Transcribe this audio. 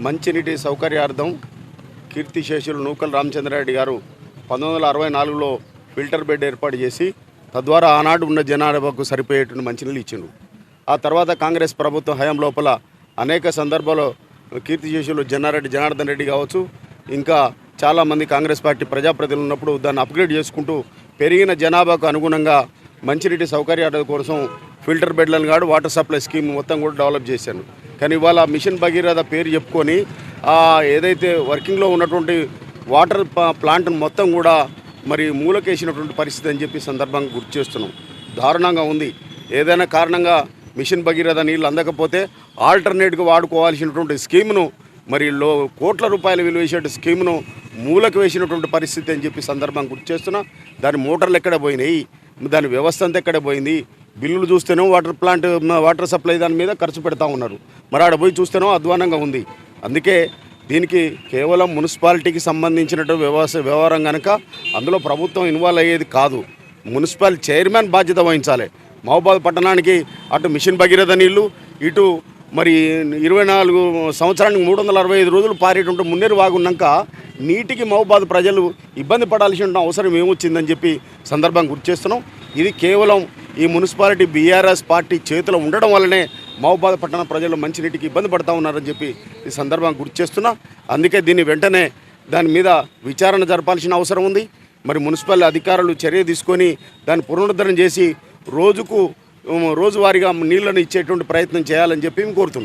మంచినీటి సౌకర్యార్థం కీర్తిశేషులు నూకల్ రామచంద్రారెడ్డి గారు పంతొమ్మిది వందల అరవై నాలుగులో ఫిల్టర్ బెడ్ ఏర్పాటు చేసి తద్వారా ఆనాడు ఉన్న జనాభాకు సరిపోయేటువంటి మంచినీళ్ళు ఇచ్చిండు. ఆ తర్వాత కాంగ్రెస్ ప్రభుత్వం హయాం లోపల అనేక సందర్భాల్లో కీర్తిశేషులు జనారెడ్డి జనార్దన్ రెడ్డి కావచ్చు ఇంకా చాలామంది కాంగ్రెస్ పార్టీ ప్రజాప్రతినిధులు ఉన్నప్పుడు దాన్ని అప్గ్రేడ్ చేసుకుంటూ పెరిగిన జనాభాకు అనుగుణంగా మంచినీటి సౌకర్యాల కోసం ఫిల్టర్ బెడ్లను కాడు వాటర్ సప్లై స్కీమ్ మొత్తం కూడా డెవలప్ చేశాను కానీ ఇవాళ మిషన్ భగీరథ పేరు చెప్పుకొని ఏదైతే వర్కింగ్లో ఉన్నటువంటి వాటర్ ప్లాంట్ను మొత్తం కూడా మరి మూలకేసినటువంటి పరిస్థితి అని చెప్పి సందర్భంగా గుర్తు చేస్తున్నాం. దారుణంగా ఉంది. ఏదైనా కారణంగా మిషన్ భగీరథ నీళ్ళు అందకపోతే ఆల్టర్నేట్గా వాడుకోవాల్సినటువంటి స్కీమ్ను మరి లో కోట్ల రూపాయలు విలువ వేసే స్కీమ్ను మూలకు వేసినటువంటి పరిస్థితి అని చెప్పి సందర్భం గుర్తు చేస్తున్నా. దాని మోటార్లు ఎక్కడ పోయినాయి? దాని వ్యవస్థ అంతా ఎక్కడ పోయింది? బిల్లులు చూస్తేనో వాటర్ ప్లాంట్ వాటర్ సప్లై దాని మీద ఖర్చు పెడతా ఉన్నారు. మరి ఆడ పోయి చూస్తేనో అధ్వానంగా ఉంది. అందుకే దీనికి కేవలం మున్సిపాలిటీకి సంబంధించినట్టు వ్యవస్థ వ్యవహారం కనుక అందులో ప్రభుత్వం ఇన్వాల్వ్ అయ్యేది కాదు. మున్సిపల్ చైర్మన్ బాధ్యత వహించాలి. మహబాద్ పట్టణానికి అటు మిషన్ భగీరథ నీళ్ళు ఇటు మరి ఇరవై నాలుగు సంవత్సరానికి మూడు వందల అరవై ఐదు రోజులు పారేటువంటి మున్నేరు వాగున్నాక నీటికి మహబాద్ ప్రజలు ఇబ్బంది పడాల్సిన అవసరం ఏమొచ్చిందని చెప్పి సందర్భం గుర్తు చేస్తున్నాం. ఇది కేవలం ఈ మున్సిపాలిటీ బీఆర్ఎస్ పార్టీ చేతిలో ఉండడం వల్లనే మహబాద్ పట్టణ ప్రజలు మంచినీటికి ఇబ్బంది పడతా ఉన్నారని చెప్పి ఈ సందర్భం గుర్తు చేస్తున్నా. అందుకే దీన్ని వెంటనే దాని మీద విచారణ జరపాల్సిన అవసరం ఉంది. మరి మున్సిపల్ అధికారులు చర్య తీసుకొని దాన్ని పునరుద్ధరణ చేసి రోజుకు రోజువారీగా నీళ్ళను ఇచ్చేటువంటి ప్రయత్నం చేయాలని చెప్పి మేము కోరుతున్నాం.